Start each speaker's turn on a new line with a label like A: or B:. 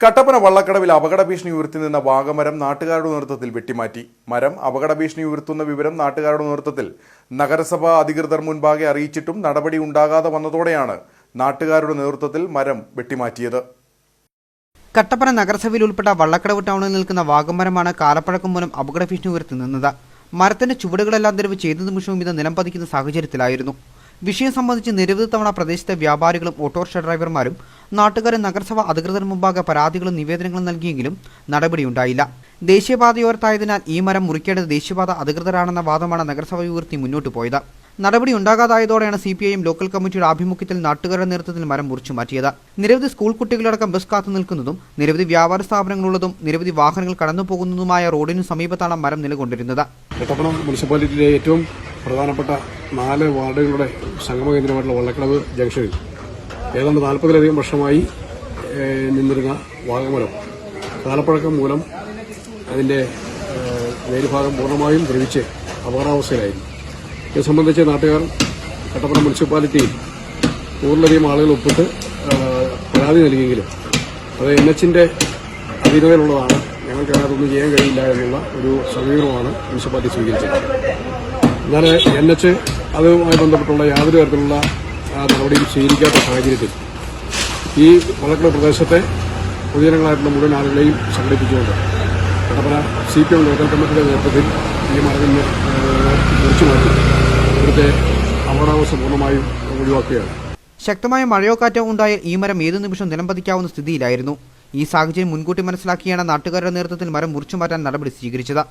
A: കട്ടപ്പന വള്ളക്കടവിൽ അപകട ഭീഷണി ഉയർത്തി നിന്ന വാഗമരം നാട്ടുകാരുടെ നേതൃത്വത്തിൽ വെട്ടിമാറ്റി. മരം അപകട ഭീഷണി ഉയർത്തുന്ന വിവരം നാട്ടുകാരുടെ നേതൃത്വത്തിൽ നഗരസഭാ അധികൃതർ മുൻപാകെ അറിയിച്ചിട്ടും നടപടി ഉണ്ടാകാതെ വന്നതോടെയാണ് നാട്ടുകാരുടെ നേതൃത്വത്തിൽ മരം വെട്ടിമാറ്റിയത്.
B: കട്ടപ്പന നഗരസഭയിൽ ഉൾപ്പെട്ട വള്ളക്കടവ് ടൗണിൽ നിൽക്കുന്ന വാഗമരമാണ് കാലപ്പഴക്കം മൂലം അപകട ഭീഷണി ഉയർത്തി നിന്നത്. മരത്തിന്റെ ചുവടുകളെല്ലാം തെരുവ് ചെയ്ത നിമിഷവും ഇത് നിലം പതിക്കുന്ന സാഹചര്യത്തിലായിരുന്നു. വിഷയം സംബന്ധിച്ച് നിരവധി തവണ പ്രദേശത്തെ വ്യാപാരികളും ഓട്ടോറിക്ഷ ഡ്രൈവർമാരും നാട്ടുകാരും നഗരസഭ അധികൃതർ മുമ്പാകെ പരാതികളും നിവേദനങ്ങളും നൽകിയെങ്കിലും നടപടിയുണ്ടായില്ല. ദേശീയപാതയോരത്തായതിനാൽ ഈ മരം മുറിക്കേണ്ടത് ദേശീയപാത അധികൃതരാണെന്ന വാദമാണ് നഗരസഭ ഉയർത്തി മുന്നോട്ട് പോയത്. നടപടി ഉണ്ടാകാതായതോടെയാണ് C P I M local കമ്മിറ്റിയുടെ ആഭിമുഖ്യത്തിൽ നാട്ടുകാരുടെ നേതൃത്വത്തിൽ മരം മുറിച്ചു മാറ്റിയത്. നിരവധി സ്കൂൾ കുട്ടികളടക്കം ബസ് കാത്തു നിൽക്കുന്നതും നിരവധി വ്യാപാര സ്ഥാപനങ്ങളുള്ളതും നിരവധി വാഹനങ്ങൾ കടന്നു പോകുന്നതുമായ റോഡിനു സമീപത്താണ് മരം നിലകൊണ്ടിരുന്നത്.
C: കട്ടപ്പന മുനിസിപ്പാലിറ്റിയിലെ ഏറ്റവും പ്രധാനപ്പെട്ട നാല് വാർഡുകളുടെ സംഗമ കേന്ദ്രമായിട്ടുള്ള വള്ളക്കടവ് ജംഗ്ഷനിൽ ഏതാണ്ട് നാൽപ്പതിലധികം വർഷമായി നിന്നിരുന്ന വാഗമരം കാലപ്പഴക്കം മൂലം അതിന്റെ മേൽഭാഗം പൂർണമായും ദ്രവിച്ച് അപകടാവസ്ഥയിലായിരുന്നു. ഇത് സംബന്ധിച്ച് നാട്ടുകാർ കട്ടപ്പന മുനിസിപ്പാലിറ്റിയിൽ നൂറിലധികം ആളുകൾ ഒപ്പിട്ട് പരാതി നൽകിയെങ്കിലും അത് എൻ എച്ചിന്റെ അധീനതയിലുള്ളതാണ്. ഞങ്ങൾക്ക് അതിനകത്തൊന്നും ചെയ്യാൻ കഴിയില്ല എന്നുള്ള ഒരു സമീപനമാണ് മുനിസിപ്പാലിറ്റി സ്വീകരിച്ചത്. എന്നാൽ എൻ എച്ച് അതുമായി ബന്ധപ്പെട്ടുള്ള യാതൊരു തരത്തിലുള്ള ആ, നടപടിയും സ്വീകരിക്കാത്ത സാഹചര്യത്തിൽ ഈ വള്ളക്കുള്ള പ്രദേശത്തെ പൊതുജനങ്ങളായിട്ടുള്ള മുഴുവൻ ആളുകളെയും സംഘടിപ്പിച്ചുകൊണ്ട് Kattappana C P M local കമ്മിറ്റിയുടെ നേതൃത്വത്തിൽ ഈ മരവിന് മുറിച്ചു മാറ്റി ഇവിടുത്തെ അപകടാവസ്ഥ പൂർണമായും ഒഴിവാക്കുകയാണ്.
B: ശക്തമായ മഴയോ കാറ്റോ ഉണ്ടായ ഈ മരം ഏതു നിമിഷം നിലംപതിക്കാവുന്ന സ്ഥിതിയിലായിരുന്നു. ഈ സാഹചര്യം മുൻകൂട്ടി മനസ്സിലാക്കിയാണ് നാട്ടുകാരുടെ നേതൃത്വത്തിൽ മരം മുറിച്ചു മാറ്റാൻ നടപടി സ്വീകരിച്ചത്.